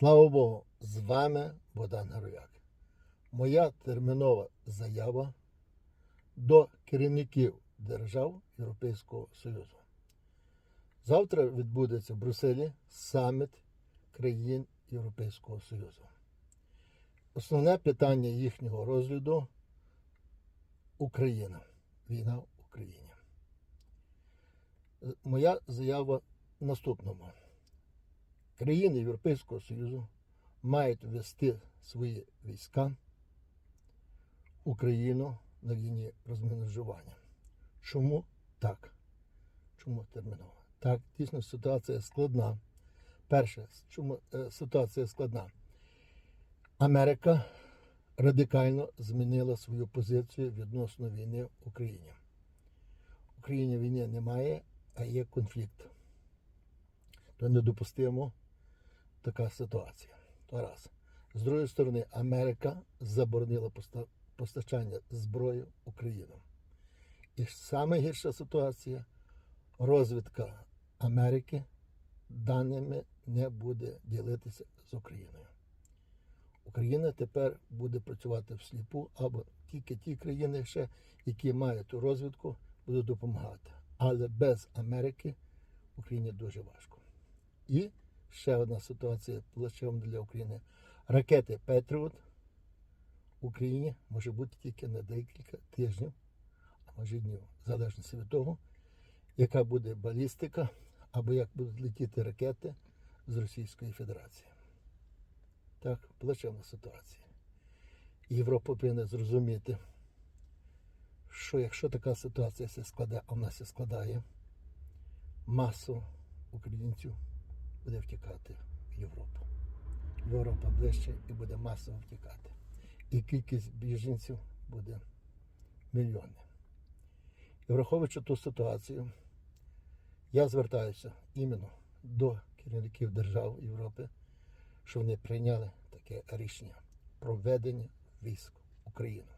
Слава Богу, з вами Богдан Горовяк. Моя термінова заява до керівників держав Європейського Союзу. Завтра відбудеться в Брюсселі саміт країн Європейського Союзу. Основне питання їхнього розгляду Україна. Війна в Україні. Моя заява наступному. Країни Європейського Союзу мають ввести свої війська в Україну на лінії розмінування. Чому так? Чому терміново? Так, дійсно ситуація складна. Перше, чому е, ситуація складна? Америка радикально змінила свою позицію відносно війни в Україні. В Україні війни немає, а є конфлікт. То недопустимо така ситуація. Раз. З другої сторони, Америка заборонила постачання зброї Україну. І саме гірша ситуація розвідка Америки даними не буде ділитися з Україною. Україна тепер буде працювати всліпу, або тільки ті країни, ще, які мають розвідку, будуть допомагати. Але без Америки Україні дуже важко. І ще одна ситуація плачевна для України. Ракети Петріот в Україні може бути тільки на декілька тижнів, а може днів, в залежності від того, яка буде балістика або як будуть летіти ракети з Російської Федерації. Так, плачевна ситуація. Європа повинна зрозуміти, що якщо така ситуація се складає, а вона се складає, масу українців буде втікати в Європу. Європа ближче і буде масово втікати. І кількість біженців буде мільйони. І враховуючи ту ситуацію, я звертаюся іменно до керівників держав Європи, що вони прийняли таке рішення про введення військ в Україну.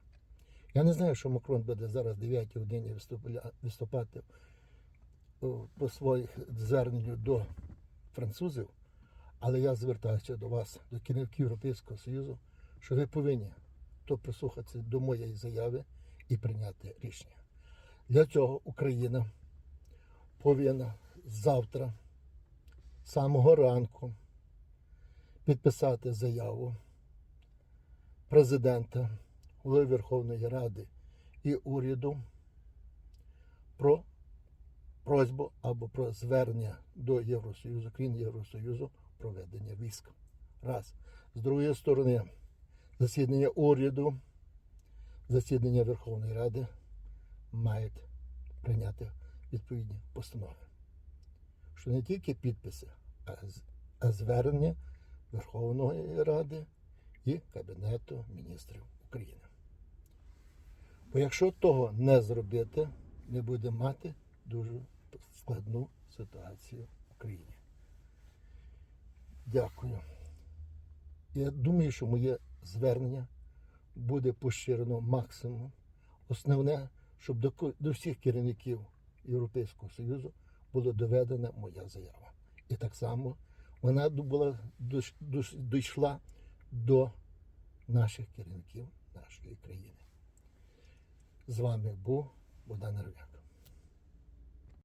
Я не знаю, що Макрон буде зараз 9 годині виступати по своїх зверненню до французів, але я звертаюся до вас, до керівників Європейського Союзу, що ви повинні то прислухатися до моєї заяви і прийняти рішення. Для цього Україна повинна завтра, самого ранку, підписати заяву президента, голови Верховної Ради і уряду про просьбу або про звернення до Євросоюзу, країн Євросоюзу про ведення військ. Раз. З другої сторони, засідання уряду, засідання Верховної Ради мають прийняти відповідні постанови. Що не тільки підписи, а звернення Верховної Ради і Кабінету міністрів України. Бо якщо того не зробити, ми будемо мати дуже складну ситуацію в Україні. Дякую. Я думаю, що моє звернення буде поширено максимум. Основне, щоб до, до всіх керівників Європейського Союзу була доведена моя заява. І так само вона була дійшла до наших керівників нашої країни. З вами був Богдан Ровяк.